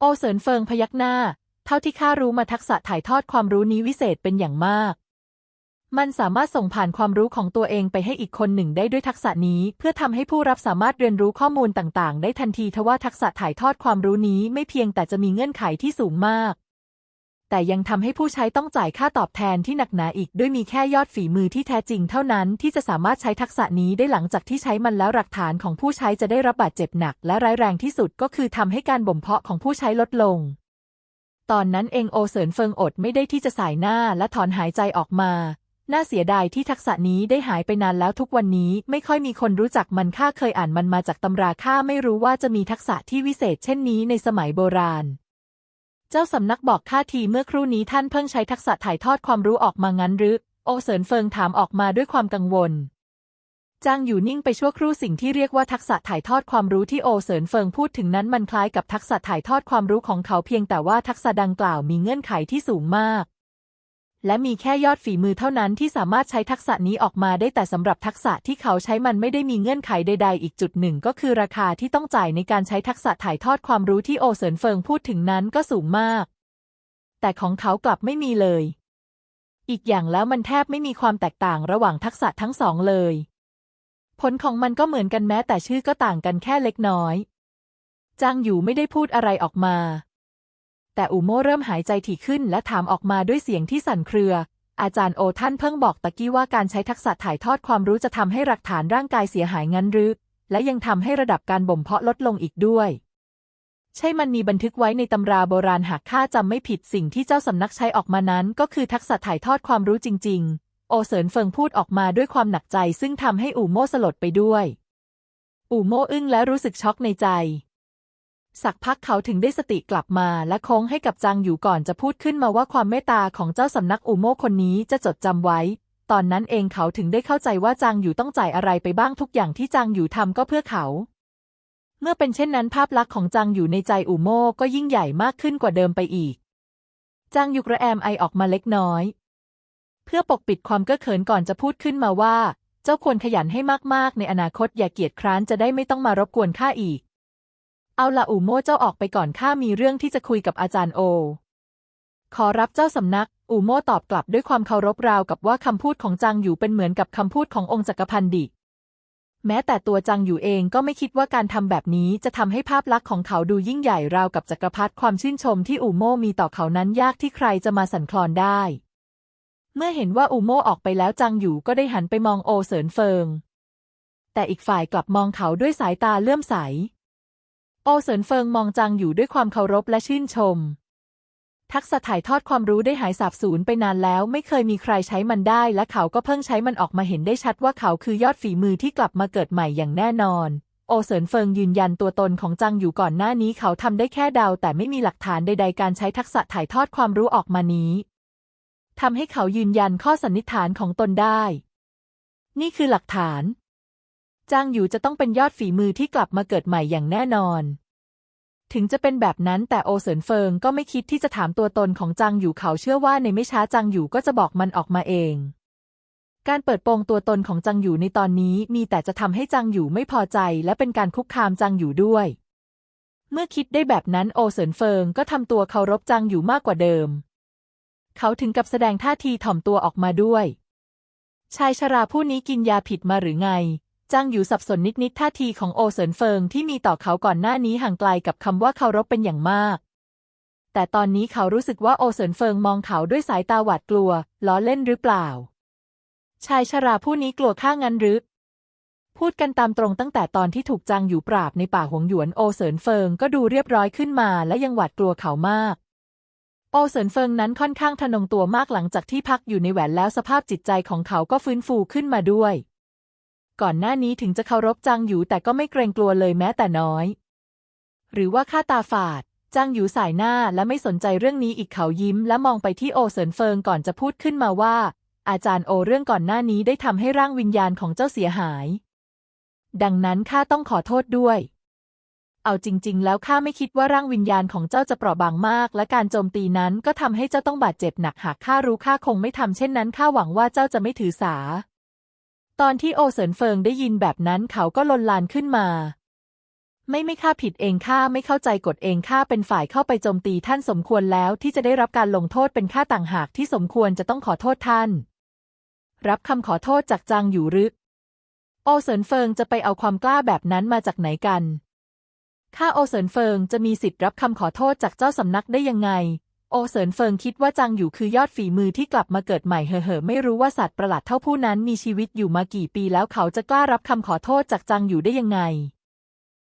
โอเสินเฟิงพยักหน้า เท่าที่ข้ารู้มาทักษะถ่ายทอดความรู้นี้วิเศษเป็นอย่างมาก มันสามารถส่งผ่านความรู้ของตัวเองไปให้อีกคนหนึ่งได้ด้วยทักษะนี้ เพื่อทำให้ผู้รับสามารถเรียนรู้ข้อมูลต่างๆ ได้ทันทีทว่าทักษะถ่ายทอดความรู้นี้ไม่เพียงแต่จะมีเงื่อนไขที่สูงมาก แต่ยังทำให้ผู้ใช้ต้องจ่ายค่าตอบแทนที่หนักหนาอีก ด้วยมีแค่ยอดฝีมือที่แท้จริงเท่านั้นที่จะสามารถใช้ทักษะนี้ได้หลังจากที่ใช้มันแล้วหลักฐานของผู้ใช้จะได้รับบาดเจ็บหนัก และร้ายแรงที่สุดก็คือทำให้การบ่มเพาะของผู้ใช้ลดลง ตอนนั้นเองโอเสินเฟิงอดไม่ได้ที่จะสายหน้าและถอนหายใจออกมา น่าเสียดายที่ทักษะนี้ได้หายไปนานแล้วทุกวันนี้ไม่ค่อยมีคนรู้จักมันข้าเคยอ่านมันมาจากตำราข้าไม่รู้ว่าจะมีทักษะที่วิเศษเช่นนี้ในสมัยโบราณ จ้าสำนักบอกข้าทีเมื่อครู่นี้ท่านเพิ่งใช้ทักษะถ่ายทอดความรู้ออกมางั้นหรือ โอเสินเฟิงถามออกมาด้วยความกังวล จางอยู่นิ่งไปชั่วครู่สิ่งที่เรียกว่าทักษะถ่ายทอดความรู้ที่โอเสินเฟิงพูดถึงนั้นมันคล้ายกับทักษะถ่ายทอดความรู้ของเขาเพียงแต่ว่าทักษะดังกล่าวมีเงื่อนไขที่สูงมาก และมีแค่ยอดฝีมือเท่านั้นที่สามารถใช้ทักษะนี้ออกมาได้แต่สำหรับทักษะที่เขาใช้มันไม่ได้มีเงื่อนไขใด ๆ อีกจุดหนึ่ง ก็คือราคาที่ต้องจ่ายในการใช้ทักษะถ่ายทอดความรู้ที่โอเสินเฟิงพูดถึงนั้นก็สูงมาก แต่ของเขากลับไม่มีเลย อีกอย่างแล้วมันแทบไม่มีความแตกต่างระหว่างทักษะทั้งสองเลย ผลของมันก็เหมือนกันแม้แต่ชื่อก็ต่างกันแค่เล็กน้อยจางอยู่ไม่ได้พูดอะไรออกมา แต่อูโม่เริ่มหายใจถี่ขึ้นและถามออกมาด้วยเสียงที่สั่นเครือ อาจารย์โอท่านเพิ่งบอกตะกี้ว่าการใช้ทักษะถ่ายทอดความรู้จะทำให้หลักฐานร่างกายเสียหายงั้นหรือ และยังทำให้ระดับการบ่มเพาะลดลงอีกด้วย ใช่มันมีบันทึกไว้ในตำราโบราณหากข้าจำไม่ผิดสิ่งที่เจ้าสำนักใช้ออกมานั้น ก็คือทักษะถ่ายทอดความรู้จริง ๆ โอเสินเฟิงพูดออกมาด้วยความหนักใจ ซึ่งทำให้อู่โม่สลดไปด้วย อู่โม่อึ้งและรู้สึกช็อกในใจ สักพักเขาถึงได้สติกลับมาและโค้งให้กับจางอยู่ก่อนจะพูดขึ้นมาว่าความเมตตาของเจ้าสำนักอูโมคนนี้จะจดจำไว้ ตอนนั้นเองเขาถึงได้เข้าใจว่าจางอยู่ต้องจ่ายอะไรไปบ้างทุกอย่างที่จางอยู่ทำก็เพื่อเขา เมื่อเป็นเช่นนั้นภาพลักษณ์ของจางอยู่ในใจอูโมก็ยิ่งใหญ่มากขึ้นกว่าเดิมไปอีก จางอยู่กระแอมไอออกมาเล็กน้อย เพื่อปกปิดความเก้อเขินก่อนจะพูดขึ้นมาว่า เจ้าควรขยันให้มากๆ ในอนาคตอย่าเกียจคร้านจะได้ไม่ต้องมารบกวนข้าอีก เอาละอู่โม่เจ้าออกไปก่อนข้ามีเรื่องที่จะคุยกับอาจารย์โอ ขอรับเจ้าสำนัก อู่โม่ตอบกลับด้วยความเคารพราวกับว่าคำพูดของจางอยู่เป็นเหมือนกับคำพูดขององค์จักรพันดิแม้แต่ตัวจางอยู่เองก็ไม่คิดว่าการทำแบบนี้จะทำให้ภาพลักษณ์ของเขาดูยิ่งใหญ่ราวกับจักรพรรดิความชื่นชมที่อู่โม่มีต่อเขานั้นยากที่ใครจะมาสั่นคลอนได้ เมื่อเห็นว่าอู่โม่ออกไปแล้วจางอยู่ก็ได้หันไปมองโอเสินเฟิง แต่อีกฝ่ายกลับมองเขาด้วยสายตาเลื่อมใส โอเสินเฟิงมองจางอยู่ด้วยความเคารพและชื่นชม ทักษะถ่ายทอดความรู้ได้หายสาบสูญไปนานแล้ว ไม่เคยมีใครใช้มันได้ และเขาก็เพิ่งใช้มันออกมาเห็นได้ชัดว่าเขาคือยอดฝีมือที่กลับมาเกิดใหม่อย่างแน่นอน โอเสินเฟิงยืนยันตัวตนของจางอยู่ก่อนหน้านี้ เขาทำได้แค่เดา แต่ไม่มีหลักฐานใดๆการใช้ทักษะถ่ายทอดความรู้ออกมานี้ทำให้เขายืนยันข้อสันนิษฐานของตนได้ นี่คือหลักฐาน จางอยู่จะต้องเป็นยอดฝีมือที่กลับมาเกิดใหม่อย่างแน่นอน ถึงจะเป็นแบบนั้นแต่โอเสินเฟิงก็ไม่คิดที่จะถามตัวตนของจางอยู่เขาเชื่อว่าในไม่ช้าจางอยู่ก็จะบอกมันออกมาเอง การเปิดโปงตัวตนของจางอยู่ในตอนนี้มีแต่จะทำให้จางอยู่ไม่พอใจและเป็นการคุกคามจางอยู่ด้วย เมื่อคิดได้แบบนั้นโอเสินเฟิงก็ทำตัวเคารพจางอยู่มากกว่าเดิม เขาถึงกับแสดงท่าทีถ่อมตัวออกมาด้วย ชายชราผู้นี้กินยาผิดมาหรือไง จางอยู่สับสนนิดๆท่าทีของโอเสินเฟิงที่มีต่อเขาก่อนหน้านี้ห่างไกลกับคำว่าเคารพเป็นอย่างมาก แต่ตอนนี้เขารู้สึกว่าโอเสินเฟิงมองเขาด้วยสายตาหวาดกลัว ล้อเล่นหรือเปล่า ชายชราผู้นี้กลัวข้างั้นหรือพูดกันตามตรงตั้งแต่ตอนที่ถูกจางอยู่ปราบในป่าหวงหยวนโอเสินเฟิงก็ดูเรียบร้อยขึ้นมาและยังหวาดกลัวเขามาก โอเสินเฟิงนั้นค่อนข้างทะนงตัวมากหลังจากที่พักอยู่ในแหวนแล้วสภาพจิตใจของเขาก็ฟื้นฟูขึ้นมาด้วย ก่อนหน้านี้ถึงจะเคารพจางอยู่แต่ก็ไม่เกรงกลัวเลยแม้แต่น้อย หรือว่าข้าตาฝาดจางอยู่สายหน้าและไม่สนใจเรื่องนี้อีกเขายิ้ม และมองไปที่โอเสินเฟิงก่อนจะพูดขึ้นมาว่า อาจารย์โอเรื่องก่อนหน้านี้ได้ทำให้ร่างวิญญาณของเจ้าเสียหาย ดังนั้นข้าต้องขอโทษด้วย เอาจริง ๆ แล้วข้าไม่คิดว่าร่างวิญญาณของเจ้าจะเปราะบางมาก และการโจมตีนั้นก็ทำให้เจ้าต้องบาดเจ็บหนักหากข้ารู้ข้าคงไม่ทำเช่นนั้นข้าหวังว่าเจ้าจะไม่ถือสา ตอนที่โอเสินเฟิงได้ยินแบบนั้นเขาก็ลนลานขึ้นมา ไม่ไม่ข้าผิดเองข้าไม่เข้าใจกฎเองข้าเป็นฝ่ายเข้าไปโจมตีท่านสมควรแล้วที่จะได้รับการลงโทษเป็นข้าต่างหากที่สมควรจะต้องขอโทษท่าน รับคำขอโทษจากจางอยู่หรือโอเสินเฟิงจะไปเอาความกล้าแบบนั้นมาจากไหนกันข้าโอเสินเฟิงจะมีสิทธิ์รับคำขอโทษจากเจ้าสำนักได้ยังไง โอเสินเฟิงคิดว่าจางอยู่คือยอดฝีมือที่กลับมาเกิดใหม่เห่อๆไม่รู้ว่าสัตว์ประหลาดเท่าผู้นั้นมีชีวิตอยู่มากี่ปีแล้วเขาจะกล้ารับคำขอโทษจากจางอยู่ได้ยังไง